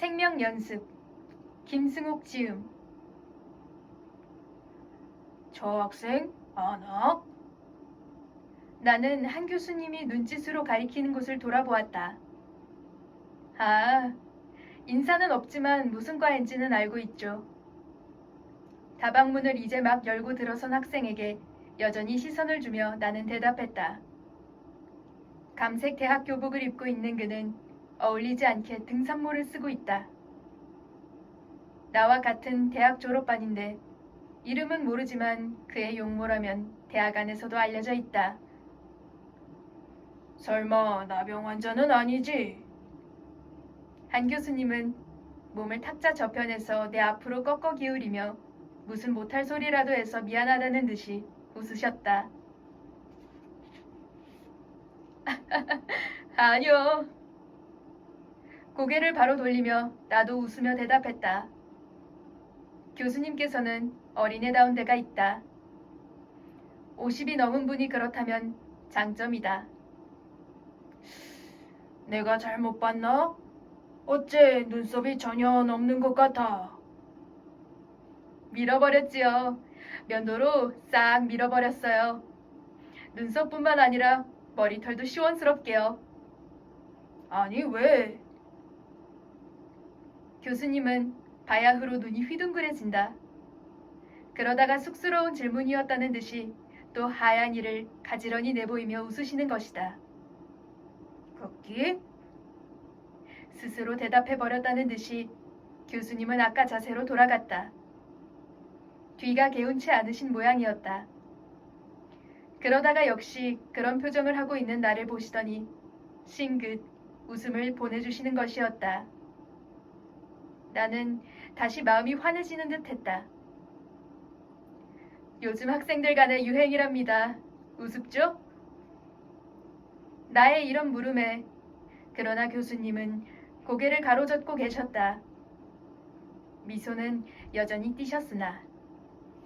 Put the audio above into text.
생명 연습 김승옥 지음 저 학생 아나? 나는 한 교수님이 눈짓으로 가리키는 곳을 돌아보았다. 아, 인사는 없지만 무슨 과인지는 알고 있죠. 다방문을 이제 막 열고 들어선 학생에게 여전히 시선을 주며 나는 대답했다. 감색 대학 교복을 입고 있는 그는 어울리지 않게 등산모를 쓰고 있다. 나와 같은 대학 졸업반인데 이름은 모르지만 그의 용모라면 대학 안에서도 알려져 있다. 설마 나병 환자는 아니지? 한 교수님은 몸을 탁자 저편에서 내 앞으로 꺾어 기울이며 무슨 못할 소리라도 해서 미안하다는 듯이 웃으셨다. 아니요. 고개를 바로 돌리며 나도 웃으며 대답했다. 교수님께서는 어린애다운 데가 있다. 50이 넘은 분이 그렇다면 장점이다. 내가 잘못 봤나? 어째 눈썹이 전혀 없는 것 같아. 밀어버렸지요. 면도로 싹 밀어버렸어요. 눈썹뿐만 아니라 머리털도 시원스럽게요. 아니, 왜? 교수님은 바야흐로 눈이 휘둥그레진다. 그러다가 쑥스러운 질문이었다는 듯이 또 하얀 이를 가지런히 내보이며 웃으시는 것이다. 걷기? 스스로 대답해버렸다는 듯이 교수님은 아까 자세로 돌아갔다. 뒤가 개운치 않으신 모양이었다. 그러다가 역시 그런 표정을 하고 있는 나를 보시더니 싱긋 웃음을 보내주시는 것이었다. 나는 다시 마음이 환해지는 듯 했다. 요즘 학생들 간의 유행이랍니다. 우습죠? 나의 이런 물음에 그러나 교수님은 고개를 가로젓고 계셨다. 미소는 여전히 띄셨으나